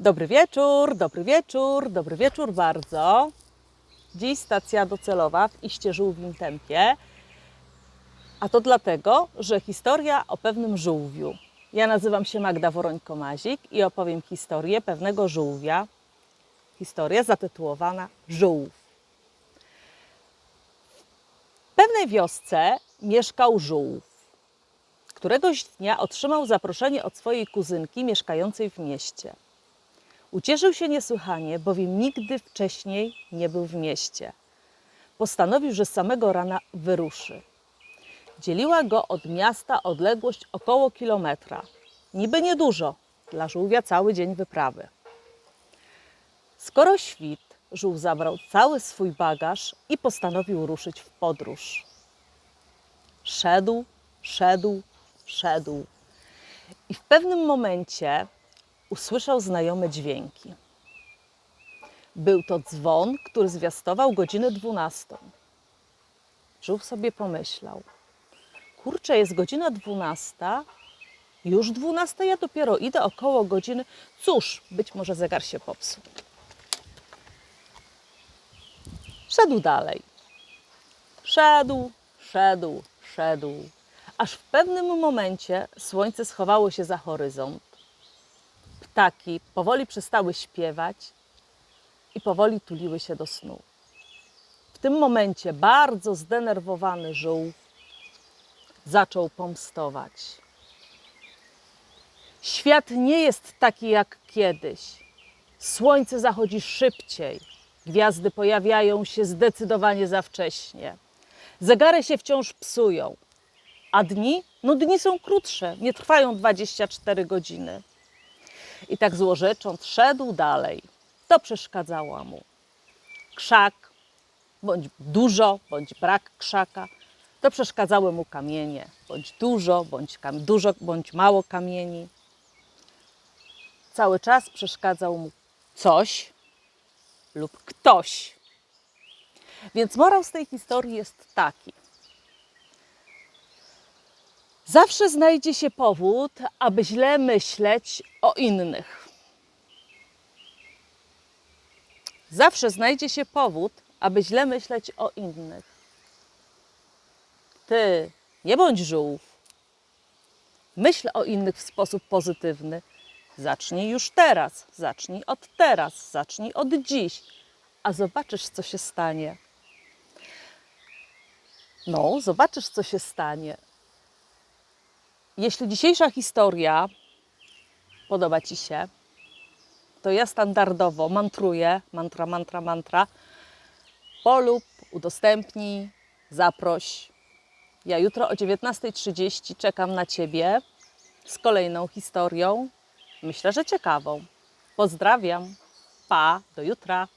Dobry wieczór, dobry wieczór, dobry wieczór bardzo. Dziś stacja docelowa w iście żółwim tempie. A to dlatego, że historia o pewnym żółwiu. Ja nazywam się Magda Worońko-Mazik i opowiem historię pewnego żółwia. Historia zatytułowana Żółw. W pewnej wiosce mieszkał żółw. Któregoś dnia otrzymał zaproszenie od swojej kuzynki mieszkającej w mieście. Ucieszył się niesłychanie, bowiem nigdy wcześniej nie był w mieście. Postanowił, że z samego rana wyruszy. Dzieliła go od miasta odległość około kilometra. Niby niedużo, dla żółwia cały dzień wyprawy. Skoro świt, żółw zabrał cały swój bagaż i postanowił ruszyć w podróż. Szedł, szedł, szedł. I w pewnym momencie usłyszał znajome dźwięki. Był to dzwon, który zwiastował godzinę dwunastą. Żółw sobie pomyślał: Kurczę, jest godzina dwunasta, już dwunasta, ja dopiero idę około godziny. Cóż, być może zegar się popsuł. Szedł dalej. Szedł, szedł, szedł. Aż w pewnym momencie słońce schowało się za horyzont ptaki powoli przestały śpiewać i powoli tuliły się do snu. W tym momencie bardzo zdenerwowany żółw zaczął pomstować. Świat nie jest taki jak kiedyś. Słońce zachodzi szybciej, gwiazdy pojawiają się zdecydowanie za wcześnie. Zegary się wciąż psują, a dni? No dni są krótsze, nie trwają 24 godziny. I tak złorzecząc szedł dalej. To przeszkadzało mu. Krzak, bądź dużo, bądź brak krzaka. To przeszkadzały mu kamienie, bądź dużo, bądź, kam- dużo, bądź mało kamieni. Cały czas przeszkadzał mu coś lub ktoś. Więc morał z tej historii jest taki. Zawsze znajdzie się powód, aby źle myśleć o innych. Zawsze znajdzie się powód, aby źle myśleć o innych. Ty nie bądź żółw. Myśl o innych w sposób pozytywny. Zacznij już teraz, zacznij od teraz, zacznij od dziś, a zobaczysz, co się stanie. No, zobaczysz, co się stanie. Jeśli dzisiejsza historia podoba Ci się, to ja standardowo mantruję, mantra, mantra, mantra, polub, udostępnij, zaproś. Ja jutro o 19.30 czekam na Ciebie z kolejną historią. Myślę, że ciekawą. Pozdrawiam. Pa, do jutra.